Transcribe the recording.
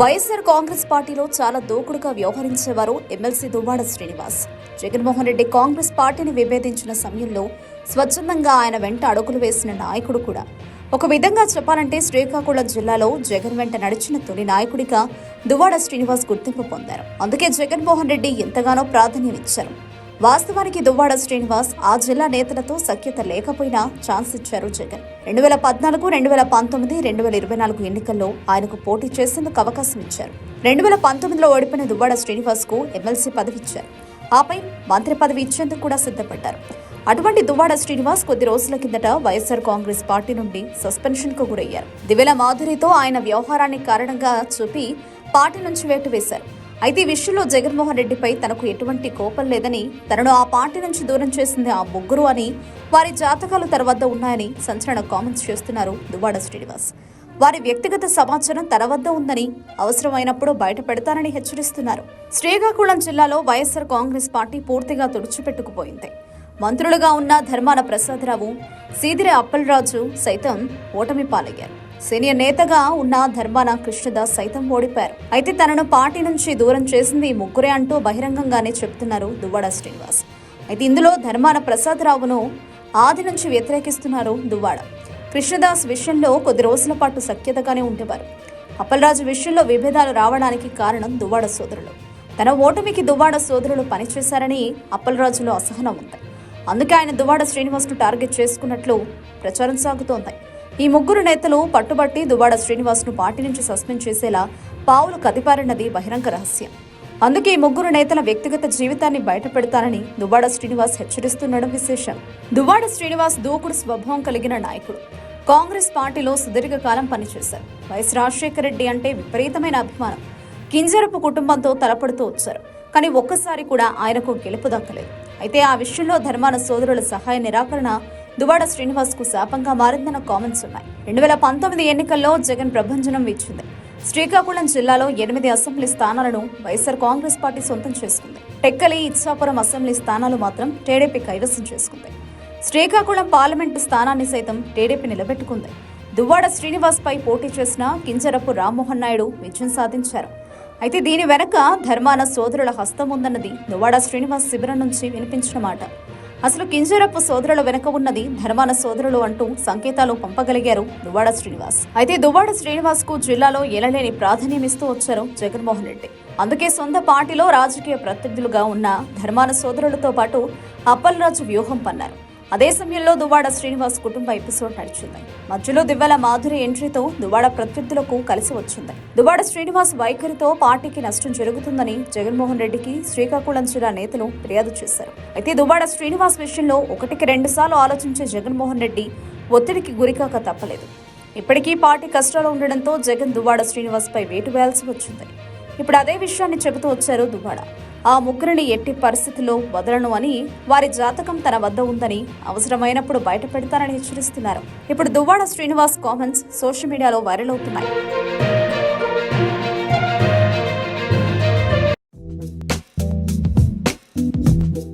వైఎస్ఆర్ కాంగ్రెస్ పార్టీలో చాలా దూకుడుగా వ్యవహరించేవారు ఎమ్మెల్సీ దువ్వాడ శ్రీనివాస్. జగన్మోహన్ రెడ్డి కాంగ్రెస్ పార్టీని విభేదించిన సమయంలో స్వచ్ఛందంగా ఆయన వెంట అడుగులు వేసిన నాయకుడు కూడా. ఒక విధంగా చెప్పాలంటే శ్రీకాకుళం జిల్లాలో జగన్ వెంట నడిచిన తొలి నాయకుడిగా దువ్వాడ శ్రీనివాస్ గుర్తింపు పొందారు. అందుకే జగన్మోహన్ రెడ్డి ఎంతగానో ప్రాధాన్యమిచ్చారు. వాస్తవానికి దువ్వాడ శ్రీనివాస్ ఆ జిల్లా నేతలతో సఖ్యత లేకపోయినా ఛాన్స్ ఇచ్చారు జగన్. రెండు వేల పద్నాలుగు రెండు వేల పంతొమ్మిది రెండు వేల ఇరవై నాలుగు ఎన్నికల్లో ఆయనకు పోటీ చేసేందుకు అవకాశం ఇచ్చారు. రెండు వేల పంతొమ్మిదిలో ఓడిపోయిన దువ్వాడ శ్రీనివాస్కు ఎమ్మెల్సీ పదవి ఇచ్చారు. ఆపై మంత్రి పదవి ఇచ్చేందుకు కూడా సిద్ధపడ్డారు. అటువంటి దువ్వాడ శ్రీనివాస్ కొద్ది రోజుల కిందట వైఎస్ఆర్ కాంగ్రెస్ పార్టీ నుండి సస్పెన్షన్కు గురయ్యారు. దివెల మాధురితో ఆయన వ్యవహారాన్ని కారణంగా చూపి పార్టీ నుంచి వేటు వేశారు. అయితే ఈ విషయంలో జగన్మోహన్ రెడ్డిపై తనకు ఎటువంటి కోపం లేదని తనను ఆ పార్టీ నుంచి దూరం చేసింది ఆ ముగ్గురు అని వారి జాతకాలు తన వద్ద ఉన్నాయని సంచలన కామెంట్స్ చేస్తున్నారు దువ్వాడ శ్రీనివాస్. వారి వ్యక్తిగత సమాచారం తన వద్ద ఉందని అవసరమైనప్పుడు బయట పెడతానని హెచ్చరిస్తున్నారు. శ్రీకాకుళం జిల్లాలో వైఎస్ఆర్ కాంగ్రెస్ పార్టీ పూర్తిగా తుడిచిపెట్టుకుపోయింది. మంత్రులుగా ఉన్న ధర్మాన ప్రసాదరావు సీదిరి అప్పలరాజు సైతం ఓటమి పాలయ్యారు సీనియర్ నేతగా ఉన్న ధర్మాన కృష్ణదాస్ సైతం ఓడిపారు అయితే తనను పార్టీ నుంచి దూరం చేసింది ముగ్గురే అంటూ బహిరంగంగానే చెప్తున్నారు దువ్వాడ శ్రీనివాస్. అయితే ఇందులో ధర్మాన ప్రసాదరావును ఆది నుంచి వ్యతిరేకిస్తున్నారు దువ్వాడ. కృష్ణదాస్ విషయంలో కొద్ది రోజుల పాటు సఖ్యతగానే ఉండేవారు. అప్పలరాజు విషయంలో విభేదాలు రావడానికి కారణం దువ్వాడ సోదరులు. తన ఓటమికి దువ్వాడ సోదరులు పనిచేశారని అప్పలరాజులో అసహనం ఉంది. అందుకే ఆయన దువ్వాడ శ్రీనివాస్ను టార్గెట్ చేసుకున్నట్లు ప్రచారం సాగుతోంది. ఈ ముగ్గురు నేతలు పట్టుబట్టి దువ్వాడ శ్రీనివాస్ను పార్టీ నుంచి సస్పెండ్ చేసేలా పావులు కదిపారన్నది బహిరంగ రహస్యం. అందుకే ఈ ముగ్గురు నేతల వ్యక్తిగత జీవితాన్ని బయటపెడతానని దువ్వాడ శ్రీనివాస్ హెచ్చరిస్తుండడం విశేషం. దువ్వాడ శ్రీనివాస్ దూకుడు స్వభావం కలిగిన నాయకుడు. కాంగ్రెస్ పార్టీలో సుదీర్ఘకాలం పనిచేశారు. వైఎస్ రాజశేఖర రెడ్డి అంటే విపరీతమైన అభిమానం. కింజరపు కుటుంబంతో తలపడుతూ వచ్చారు. కానీ ఒక్కసారి కూడా ఆయనకు గెలుపు దక్కలేదు. అయితే ఆ విషయంలో ధర్మాన సోదరుల సహాయ నిరాకరణ దువాడ శ్రీనివాస్కు శాపంగా మారిందన్న కామెంట్స్ ఉన్నాయి. రెండు వేల పంతొమ్మిది ఎన్నికల్లో జగన్ ప్రభంజనం ఇచ్చింది శ్రీకాకుళం జిల్లాలో ఎనిమిది అసెంబ్లీ స్థానాలను వైఎస్ఆర్ కాంగ్రెస్ పార్టీ సొంతం చేసుకుంది. టెక్కలి ఇచ్చాపురం అసెంబ్లీ స్థానాలు మాత్రం టీడీపీ కైవసం చేసుకుంది. శ్రీకాకుళం పార్లమెంటు స్థానాన్ని సైతం టీడీపీ నిలబెట్టుకుంది. దువ్వాడ శ్రీనివాస్ పై పోటీ చేసిన కింజరపు రామ్మోహన్ నాయుడు విజయం సాధించారు. అయితే దీని వెనక ధర్మాన సోదరుల హస్తం ఉందన్నది దువ్వాడ శ్రీనివాస్ శిబిరం నుంచి వినిపించిన మాట. అసలు కింజరప్ప సోదరుల వెనక ఉన్నది ధర్మాన సోదరులు అంటూ సంకేతాలు పంపగలిగారు దువ్వాడ శ్రీనివాస్. అయితే దువ్వాడ శ్రీనివాస్కు జిల్లాలో ఎలలేని ప్రాధాన్యం ఇస్తూ వచ్చారు జగన్మోహన్ రెడ్డి. అందుకే సొంత పార్టీలో రాజకీయ ప్రత్యర్థులుగా ఉన్న ధర్మాన సోదరులతో పాటు అప్పలరాజు వ్యూహం పన్నారు. అదే సమయంలో దువ్వాడ శ్రీనివాస్ కుటుంబ ఎపిసోడ్ నడిచింది. మధ్యలో దివ్వెల మాధురి ఎంట్రీతో దువ్వాడ ప్రత్యర్థులకు కలిసి వచ్చింది. దువ్వాడ శ్రీనివాస్ వైఖరితో పార్టీకి నష్టం జరుగుతుందని జగన్మోహన్ రెడ్డికి శ్రీకాకుళం జిల్లా నేతలు ఫిర్యాదు చేశారు. అయితే దువ్వాడ శ్రీనివాస్ విషయంలో ఒకటికి రెండు సార్లు ఆలోచించే జగన్మోహన్ రెడ్డి ఒత్తిడికి గురికాక తప్పలేదు. ఇప్పటికీ పార్టీ కష్టాలు ఉండడంతో జగన్ దువ్వాడ శ్రీనివాస్ పై వేటు వేయాల్సి వచ్చింది. ఇప్పుడు అదే విషయాన్ని చెబుతూ వచ్చారు దువ్వాడ. ఆ ముగ్గురిని ఎట్టి పరిస్థితుల్లో వదలను అని వారి జాతకం తన వద్ద ఉందని అవసరమైనప్పుడు బయట పెడతానని హెచ్చరిస్తున్నారు. ఇప్పుడు దువ్వాడ శ్రీనివాస్ కామెంట్స్ సోషల్ మీడియాలో వైరల్ అవుతున్నాయి.